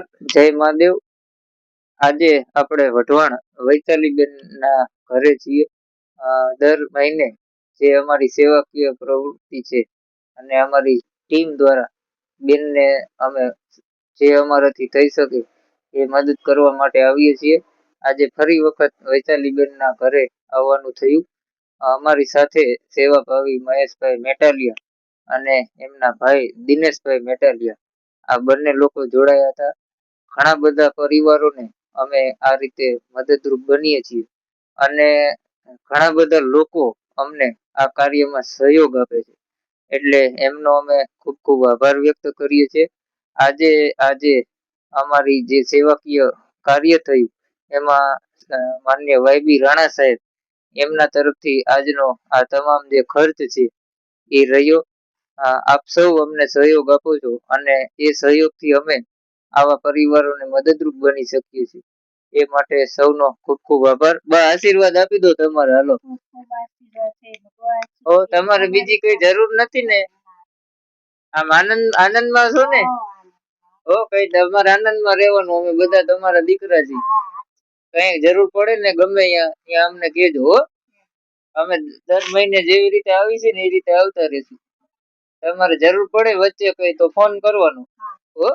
નમસ્કાર જય મહાદેવ. આજે આપણે વઢવાણ વૈશાલીબેન ના ઘરે છીએ. દર મહિને જે અમારી સેવાકીય પ્રવૃત્તિ છે અને અમારી ટીમ દ્વારા બેનને અમે જે અમારાથી થઈ શકે એ મદદ કરવા માટે આવીએ છીએ. આજે ફરી વખત વૈશાલીબેનના ઘરે આવવાનું થયું. અમારી સાથે સેવાભાવી મહેશભાઈ મેટાલિયા અને એમના ભાઈ દિનેશભાઈ મેટાલિયા. આ બંને લોકો જોડાયા હતા. ઘણા બધા પરિવારોને અમે આ રીતે મદદરૂપ બનીએ છીએ. અને ઘણા બધા લોકો અમને આ કાર્યમાં સહયોગ આપે છે. એટલે એમનો અમે ખૂબ ખૂબ આભાર વ્યક્ત કરીએ છીએ. આજે આજે અમારી જે સેવાકીય કાર્ય થયું, એમાં માન્ય વાયબી રાણા સાહેબ એમના તરફથી આજનો આ તમામ જે ખર્ચ છે એ રહ્યો. આપ સૌ અમને સહયોગ આપો છો અને એ સહયોગથી અમે આવા પરિવારોને મદદરૂપ બની શકીએ છીએ. એ માટે સૌનો ખૂબ ખૂબ આભાર. બા આશીર્વાદ આપી દો તમારે. હાલો. ઓ તમારે બીજી કઈ જરૂર નથી ને? આમ આનંદ આનંદમાં છો ને? ઓ કઈ તમારે આનંદમાં રહેવાનું? અમે બધા તમારા દીકરા છીએ. કઈ જરૂર પડે ને ગમે ત્યાં અમને કહેજો હો. અમે દર મહિને જેવી રીતે આવી છે ને એ રીતે આવતા રહીશું. તમારે જરૂર પડે વચ્ચે કઈ તો ફોન કરવાનો હો.